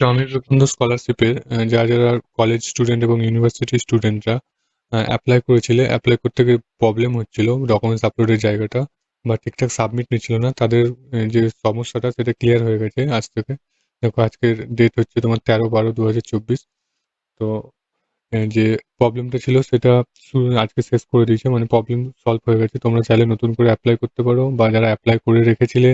স্বামী বিবেকানন্দ স্কলারশিপে যারা যারা কলেজ স্টুডেন্ট এবং ইউনিভার্সিটি স্টুডেন্টরা অ্যাপ্লাই করেছিলে অ্যাপ্লাই করতে গিয়ে প্রবলেম হচ্ছিল ডকুমেন্টস আপলোডের জায়গাটা, বা ঠিকঠাক সাবমিট নিচ্ছিল না, তাদের যে সমস্যাটা সেটা ক্লিয়ার হয়ে গেছে আজ থেকে। দেখো, আজকের ডেট হচ্ছে তোমার তেরো বারো দু হাজার চব্বিশ। তো যে প্রবলেমটা ছিল সেটা আজকে শেষ করে দিয়েছে মানে প্রবলেম সলভ হয়ে গেছে। তোমরা চাইলে নতুন করে অ্যাপ্লাই করতে পারো, বা যারা অ্যাপ্লাই করে রেখেছিলে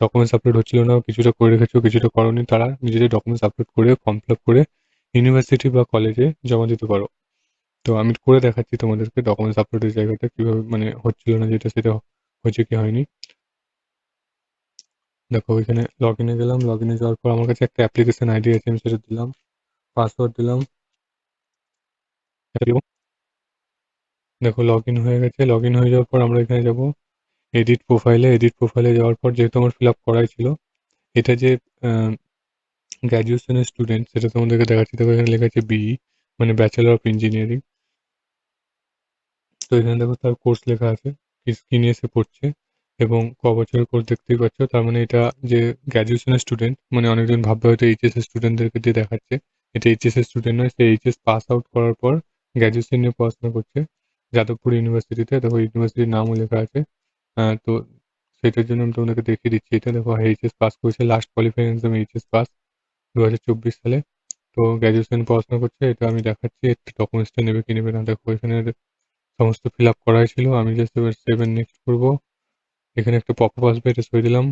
ডকুমেন্টস আপলোড হচ্ছিল না, কিছুটা করে রেখেছো, কিছুটা করনি, তারা নিজেদের ডকুমেন্টস আপলোড করে ফর্ম ফিল করে ইউনিভার্সিটি বা কলেজে জমা দিতে পারো। তো আমি করে দেখাচ্ছি তোমাদেরকে ডকুমেন্টস আপলোডের জায়গাটা, কীভাবে মানে হচ্ছিল না যেটা, সেটা হয়েছে কি হয়নি। দেখো ওইখানে লগ ইনে গেলাম লগ ইনে যাওয়ার পর আমার কাছে একটা অ্যাপ্লিকেশন আইডি আছে, আমি সেটা দিলাম পাসওয়ার্ড দিলাম। দেখো লগ ইন হয়ে গেছে লগ ইন হয়ে যাওয়ার পর আমরা এখানে যাব। এডিট প্রোফাইলে এডিট প্রোফাইলে যাওয়ার পর যেহেতু আমার ফিল আপ করাই ছিল, এটা যে গ্র্যাজুয়েশনের স্টুডেন্ট সেটা তোমাদেরকে দেখাচ্ছি। দেখো এখানে লেখা আছে বিই মানে ব্যাচেলার অফ ইঞ্জিনিয়ারিং তো এখানে দেখো তার কোর্স লেখা আছে, কি নিয়ে পড়ছে এবং ক বছরের কোর্স দেখতেই পাচ্ছ। তার মানে এটা যে গ্র্যাজুয়েশনের স্টুডেন্ট মানে অনেকজন ভাববে হয়তো এইচএস এর স্টুডেন্টদেরকে দিয়ে দেখাচ্ছে। এটা এইচএস এর স্টুডেন্ট নয়, সে এইচএস পাস আউট করার পর গ্র্যাজুয়েশন নিয়ে পড়াশোনা করছে। যাদবপুর ইউনিভার্সিটিতে দেখো ইউনিভার্সিটির নামও লেখা আছে। তো সেটার জন্য আমি তোমাদেরকে দেখিয়ে দিচ্ছি। এটা দেখো এইচএস পাস করেছে last qualifying exam HS pass দু হাজার চব্বিশ সালে। তো গ্র্যাজুয়েশন পড়াশোনা করছে, এটা আমি দেখাচ্ছি একটু ডকুমেন্টসটা নেবে কি নেবে না। দেখো, এখানে সমস্ত ফিল আপ করাই ছিল। আমি জাস্ট এবার সেভেন নেক্সট করব। এখানে একটা পপ আসবে, এটা সই দিলাম।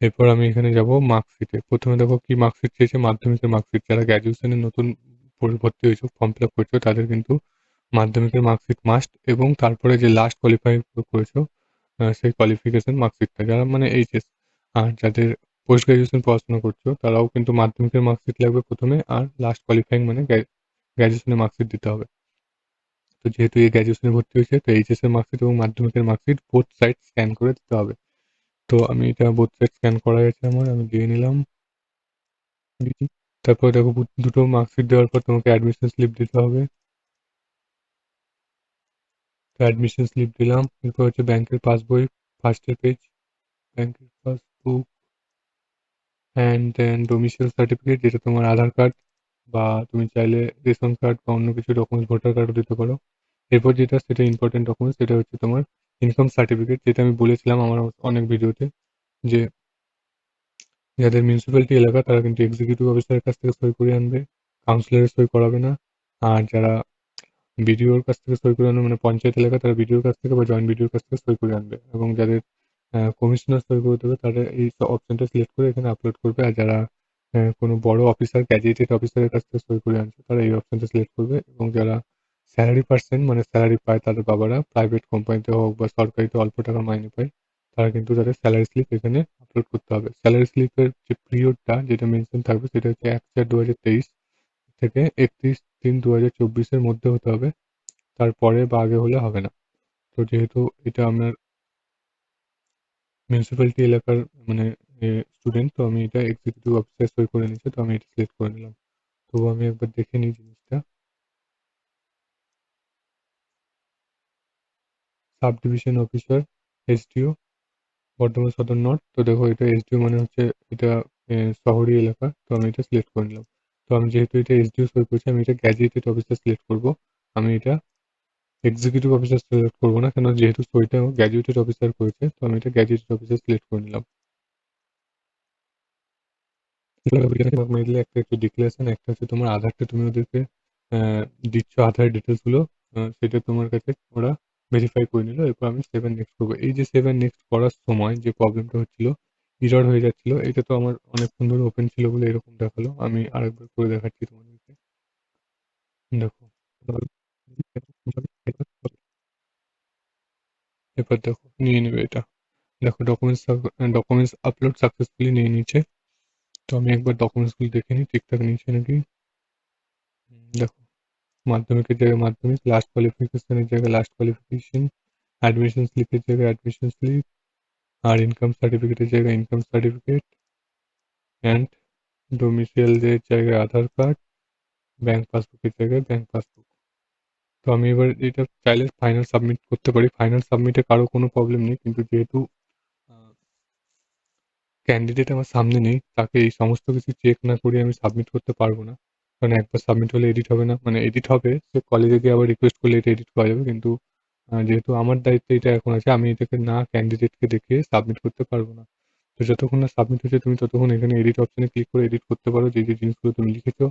এরপর আমি এখানে যাব মার্কশিটে প্রথমে দেখো কি মার্কশিট চেয়েছে, মাধ্যমিকের মার্কশিট যারা গ্র্যাজুয়েশনের নতুন ভর্তি হয়েছে ফর্ম ফিল আপ করছ, তাদের কিন্তু মাধ্যমিকের মার্কশিট মাস্ট এবং তারপরে যে লাস্ট কোয়ালিফাই করেছ সেই কোয়ালিফিকেশন মার্কশিটটা যারা মানে এইচএস আর যাদের পোস্ট গ্র্যাজুয়েশন পড়াশোনা করছ, তারাও কিন্তু মাধ্যমিকের মার্কশিট লাগবে প্রথমে, আর লাস্ট কোয়ালিফাইং মানে গ্র্যাজুয়েশনের মার্কশিট দিতে হবে। তো যেহেতু এই গ্র্যাজুয়েশনে ভর্তি হয়েছে, তো এইচএস এর মার্কশিট এবং মাধ্যমিকের মার্কশিট বোথ সাইড স্ক্যান করে দিতে হবে। তো আমি এটা বোথ সাইড স্ক্যান করা গেছে আমার, আমি দিয়ে নিলাম। তারপর দেখো দুটো মার্কশিট দেওয়ার পর তোমাকে অ্যাডমিশন স্লিপ দিতে হবে। অ্যাডমিশন স্লিপ দিলাম। এরপর হচ্ছে ব্যাংকের পাসবই ফার্স্টের পেজ ব্যাংকের passbook and then domicile certificate যেটা তোমার আধার কার্ড বা তুমি চাইলে রেশন কার্ড বা অন্য কিছু ডকুমেন্টস ভোটার কার্ডও দিতে পারো। এরপর যেটা, সেটা ইম্পর্টেন্ট ডকুমেন্টস সেটা হচ্ছে তোমার ইনকাম সার্টিফিকেট যেটা আমি বলেছিলাম আমার অনেক ভিডিওতে যে যাদের মিউনিসিপ্যালিটি এলাকা, তারা কিন্তু এক্সিকিউটিভ অফিসারের কাছ থেকে সই করে আনবে কাউন্সিলরের সই করাবে না। আর যারা বিডিওর কাছ থেকে সই করে আনবে মানে পঞ্চায়েত এলাকা তারা বিডিওর কাছ থেকে বা জয়েন্ট বিডিওর কাছ থেকে সই করে আনবে। এবং যাদের কমিশনার সই করে দেবে, তারা এই অপশনটা সিলেক্ট করে এখানে আপলোড করবে। আর যারা কোনো বড় অফিসার গ্যাজেটেড অফিসারের কাছ থেকে সই করে আনছে, তারা এই অপশনটা সিলেক্ট করবে। এবং যারা স্যালারি পার্সেন্ট মানে স্যালারি পায় তাদের বাবারা প্রাইভেট কোম্পানিতে হোক বা সরকারিতে অল্প টাকা মাইনে পায়, তারা কিন্তু তাদের স্যালারি স্লিপ এখানে আপলোড করতে হবে। স্যালারি স্লিপের যে পিরিয়ডটা যেটা মেনশন থাকবে, সেটা হচ্ছে এক চার দু হাজার তেইশ। থেকে একত্রিশ তিন দু হাজার চব্বিশের মধ্যে হতে হবে। তারপরে বা আগে হলে হবে না। তো যেহেতু এটা আমার মিউনিসিপ্যালিটি এলাকার মানে স্টুডেন্ট তো আমি এটা এক্সিকিউটিভ অফিসে সই করে নিচ্ছি তো আমি এটা সিলেক্ট করে নিলাম। তো আমি একবার দেখে নিই জিনিসটা। Sub division officer SDO Bardhaman সদর নর্থ তো দেখো এটা এসডিও মানে হচ্ছে এটা শহরি এলাকা। তো আমি এটা সিলেক্ট করে নিলাম। তো আমি যেহেতু এটা এসডিও সই করছি আমি এটা গ্যাজেটেড অফিসার সিলেক্ট করব। আমি এটা এক্সিকিউটিভ অফিসার সিলেক্ট করব না কেন যেহেতু সইটা গ্র্যাজুয়েটেড অফিসার করেছে, তো আমি এটা গ্র্যাজুয়েটেড অফিসার সিলেক্ট করে নিলাম। একটা হচ্ছে ডিক্লারেশন একটা হচ্ছে তোমার আধারটা তুমি ওদেরকে দিচ্ছ আধার ডিটেলসগুলো সেটা তোমার কাছে ওরা ভেরিফাই করে নিল, এরপর আমি সেভেন নেক্সট করব। এই যে সেভেন নেক্সট করার সময় যে প্রবলেমটা হচ্ছিল ইরর হয়ে যাচ্ছিল। এটা তো আমার অনেকক্ষণ ধরে ওপেন ছিল বলে এরকম দেখাল। আমি আরেকবার করে দেখাচ্ছি তোমাদেরকে। দেখো। এবার দেখো, নিয়ে নেবে এটা। দেখো ডকুমেন্টস ডকুমেন্টস আপলোড সাকসেসফুলি নিয়ে নিচ্ছে তো আমি একবার ডকুমেন্টসগুলো দেখে নিই, ঠিকঠাক নিয়েছে নাকি? দেখো, মাধ্যমিকের জায়গায় মাধ্যমিক লাস্ট কোয়ালিফিকেশনের জায়গায় লাস্ট কোয়ালিফিকেশন অ্যাডমিশন স্লিপের জায়গায় অ্যাডমিশন স্লিপ আর ইনকাম সার্টিফিকেটের জায়গায় ইনকাম সার্টিফিকেট অ্যান্ড ডোমিসিয়ালের জায়গায় আধার কার্ড ব্যাংক পাসবুকের জায়গায় ব্যাঙ্ক পাসবুক তো আমি এবার এটা চাইলে ফাইনাল সাবমিট করতে পারি। ফাইনাল সাবমিটে কারও কোনো প্রবলেম নেই, কিন্তু যেহেতু ক্যান্ডিডেট আমার সামনে নেই, তাকে এই সমস্ত কিছু চেক না করে আমি সাবমিট করতে পারব না। কারণ একবার সাবমিট হলে এডিট হবে না। মানে এডিট হবে, সে কলেজে গিয়ে আবার রিকোয়েস্ট করলে এটা এডিট করা যাবে, কিন্তু যেহেতু আমার দায়িত্বে এটা এখন আছে, আমি এটাকে না ক্যান্ডিডেটকে দেখে সাবমিট করতে পারব না। তো যতক্ষণ না সাবমিট হচ্ছে, তুমি ততক্ষণ এখানে এডিট অপশনে ক্লিক করে এডিট করতে পারো। যে যে জিনিসগুলো তুমি লিখেছো,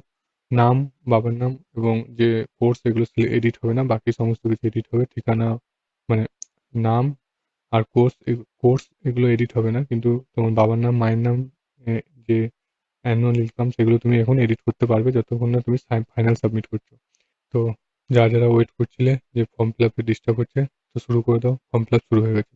নাম, বাবার নাম এবং যে কোর্স এগুলো এডিট হবে না, বাকি সমস্ত কিছু এডিট হবে। ঠিকানা মানে নাম আর কোর্স কোর্স এগুলো এডিট হবে না। কিন্তু তোমার বাবার নাম, মায়ের নাম যে অ্যানুয়াল ইনকাম সেগুলো তুমি এখন এডিট করতে পারবে, যতক্ষণ না তুমি ফাইনাল সাবমিট করছ। তো যারা যারা ওয়েট করছিলে যে ফর্ম ফিল আপে ডিস্টার্ব হচ্ছে, তো শুরু করে দাও। ফর্ম ফিল আপ শুরু হয়ে গেছে।